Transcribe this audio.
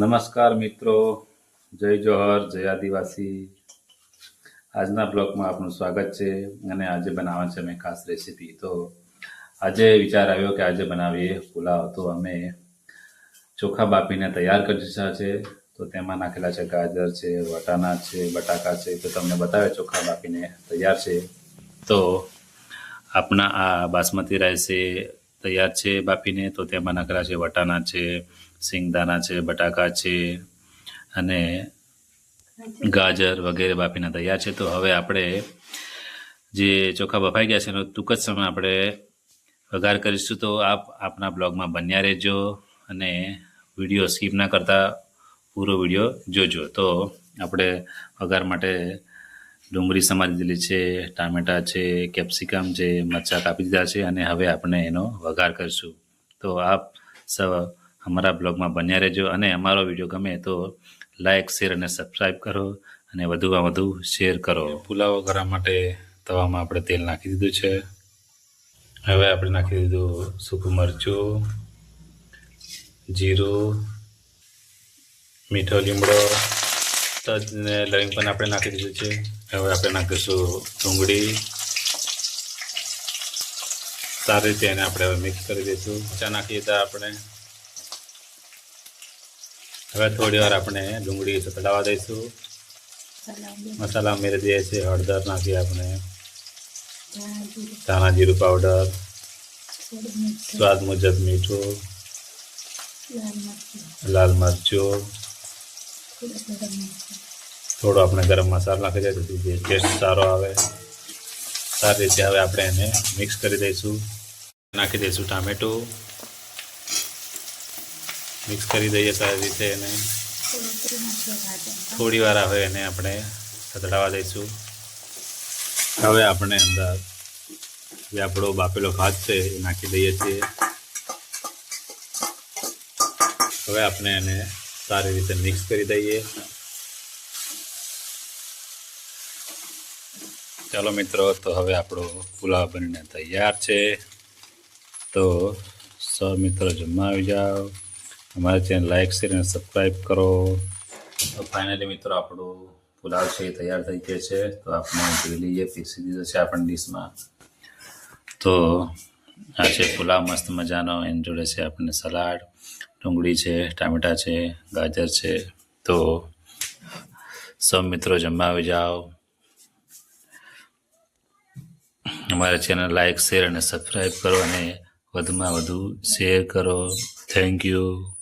નમસ્કાર મિત્રો. જય જોહર, જય આદિવાસી. આજના બ્લોગમાં આપનું સ્વાગત છે અને આજે બનાવવા છે અમે ખાસ રેસીપી. તો આજે વિચાર આવ્યો કે આજે બનાવીએ પુલાવ. તો અમે ચોખા બાફીને તૈયાર કરી દીધા છે. તો તેમાં નાખેલા છે ગાજર છે, વટાણા છે, બટાકા છે. તો તમને બતાવે ચોખા બાફીને તૈયાર છે. તો આપણા આ બાસમતી રાઈસ તૈયાર છે બાફીને તો તેમાં નાખેલા છે વટાણા છે સિંગદાણા છે બટાકા છે અને ગાજર વગેરે બાફીને તૈયાર છે. તો હવે આપણે જે ચોખા બફાઈ ગયા છે એનો ટૂંક જ સમય આપણે વઘાર કરીશું. તો આપ આપના બ્લોગમાં બન્યા રહેજો અને વીડિયો સ્કીપ ના કરતા પૂરો વીડિયો જોજો. તો આપણે વઘાર માટે ડુંગળી સમારી દીધેલી છે, ટામેટા છે, કેપ્સિકમ છે, મરચાં કાપી દીધા છે અને હવે આપણે એનો વઘાર કરીશું. તો આપ સૌ અમારા બ્લોગમાં બન્યા રહેજો અને અમારો વીડિયો ગમે તો લાઇક શેર અને સબસ્ક્રાઈબ કરો અને વધુમાં વધુ શેર કરો. પુલાવ કરવા માટે તવામાં આપણે તેલ નાખી દીધું છે. હવે આપણે નાખી દીધું સૂકું મરચું, જીરું, મીઠો લીમડો તજ ને લવિંગ પણ આપણે નાખી દીધું છે. હવે આપણે નાખીશું ડુંગળી. સારી રીતે એને આપણે હવે મિક્સ કરી દઈશું. ચા નાખી દીધા આપણે. હવે થોડી વાર આપણે ડુંગળી સતડાવા દઈશું. મસાલા ઉમેરી દઈએ છીએ હળદર નાખીએ આપણે. ધાણા જીરું પાવડર સ્વાદ મુજબ મીઠું. લાલ મરચું. થોડો આપણે ગરમ મસાલો નાખી દઈએ, જેથી જે ટેસ્ટ સારો આવે. સારી રીતે હવે આપણે એને મિક્સ કરી દઈશું. નાખી દઈશું ટામેટું. મિક્સ કરી દઈએ સારી રીતે એને. થોડી વાર હવે એને આપણે સતડાવા દઈશું. હવે આપણે અંદર જે આપણો બાફેલો ભાત છે એ નાખી દઈએ છીએ. હવે આપણે એને સારી રીતે મિક્સ કરી દઈએ ચાલો મિત્રો તો હવે આપણો પુલાવ બનીને તૈયાર છે તો સૌ મિત્રો જમવા આવી જાઓ અમારી ચેનલ લાઇક શેર અને સબસ્ક્રાઈબ કરો તો ફાઇનલી મિત્રો આપણું પુલાવ છે એ તૈયાર થઈ ગયો છે તો આપણે જોઈ લઈએ પીસી દીધો છે આપણને ડીશમાં તો આ છે પુલાવ મસ્ત મજાનો એની જોડે છે આપણને સલાડ ડુંગળી છે, ટામેટાં છે, ગાજર છે, તો સૌ મિત્રો જમવા આવી જાઓ. અમારા ચેનલ લાઈક, શેર અને સબસ્ક્રાઈબ કરો અને વધુમાં વધુ શેર કરો. Thank you.